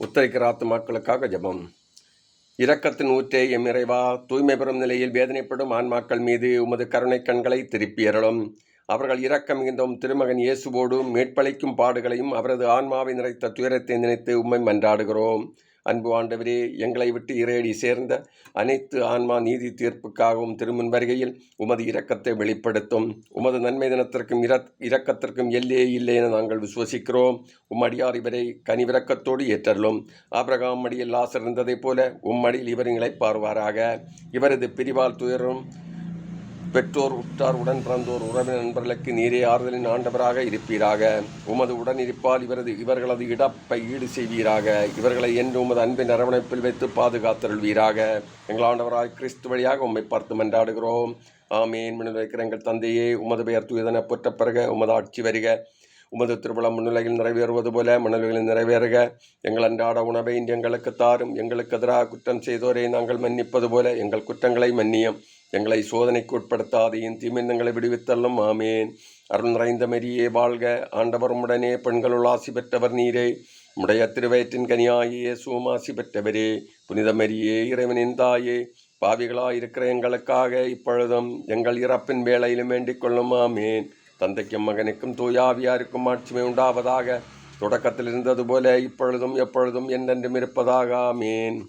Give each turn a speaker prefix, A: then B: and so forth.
A: உத்தரிக்கிற ஆத்துமாக்களுக்காக ஜெபம். இரக்கத்தின் ஊற்றே எம் இறைவா தூய்மை பெறும் நிலையில் வேதனைப்படும் ஆன்மாக்கள் மீது உமது கருணை கண்களை திருப்பி எறலும் அவர்கள் இரக்கம் மிகுந்தும் திருமகன் இயேசுவோடும் மீட்பளிக்கும் பாடுகளையும் அவரது ஆன்மாவை நிறைத்த துயரத்தை நினைத்து உம்மை மன்றாடுகிறோம். அன்பு ஆண்டவரே எங்களை விட்டு இறையடி சேர்ந்த அனைத்து ஆன்மா நீதி தீர்ப்புக்காகவும் திருமுன் வருகையில் உமது இரக்கத்தை வெளிப்படுத்தும். உமது நன்மை தினத்திற்கும் இர இரக்கத்திற்கும் எல்லே இல்லை என நாங்கள் விசுவசிக்கிறோம். உம்மடியார் இவரை கனிவிறக்கத்தோடு ஏற்றலும் ஆபிரகாம் மடியில் லாசர் இருந்ததைப் போல உம்மடியில் இவர் இழைப்பார்வாராக இவரது பிரிவால் துயரும் பெற்றோர் உற்றார் உடன் பிறந்தோர் உறவினர் நண்பர்களுக்கு நீரே ஆறுதலின் ஆண்டவராக இருப்பீராக. உமது உடன் இருப்பால் இவரது இவர்களது இடப்பை ஈடு செய்வீராக. இவர்களை என்று உமது அன்பின் அரவணைப்பில் வைத்து பாதுகாத்தருள்வீராக. எங்களாண்டவராய் கிறிஸ்து வழியாக உம்மை பார்த்து மன்றாடுகிறோம் ஆமேன். மனித எங்கள் தந்தையே உமது பெயர் தூயதன பொற்ற பிறக உமது ஆட்சி வருக. உமது திருவிழா முன்னிலையில் நிறைவேறுவது போல மணல்களில் நிறைவேறுக. எங்கள் அன்றாட உணவை இன்று எங்களுக்கு தாரும். எங்களுக்கு எதிராக குற்றம் செய்தோரை நாங்கள் மன்னிப்பது போல எங்கள் குற்றங்களை மன்னியும். எங்களை சோதனைக்கு உட்படுத்தாதையும் தீமிந்தங்களை விடுவித்தல்லும் ஆமேன். அருள் நிறைந்த மரியே வாழ்க. ஆண்டவர் உடனே பெண்களுள் ஆசி பெற்றவர் நீரே. உடைய திருவயிற்றின் கனியாகிய சூமாசி பெற்றவரே. புனித மரியே இறைவனின் தாயே பாவிகளாயிருக்கிற எங்களுக்காக இப்பொழுதும் எங்கள் இறப்பின் வேலையிலும் வேண்டிக் கொள்ளும். ஆமேன். தந்தைக்கும் மகனுக்கும் தூயாவியாருக்கும் ஆட்சிமை உண்டாவதாக. தொடக்கத்தில் இருந்தது போல இப்பொழுதும் எப்பொழுதும் என்றென்றும் இருப்பதாக. ஆமேன்.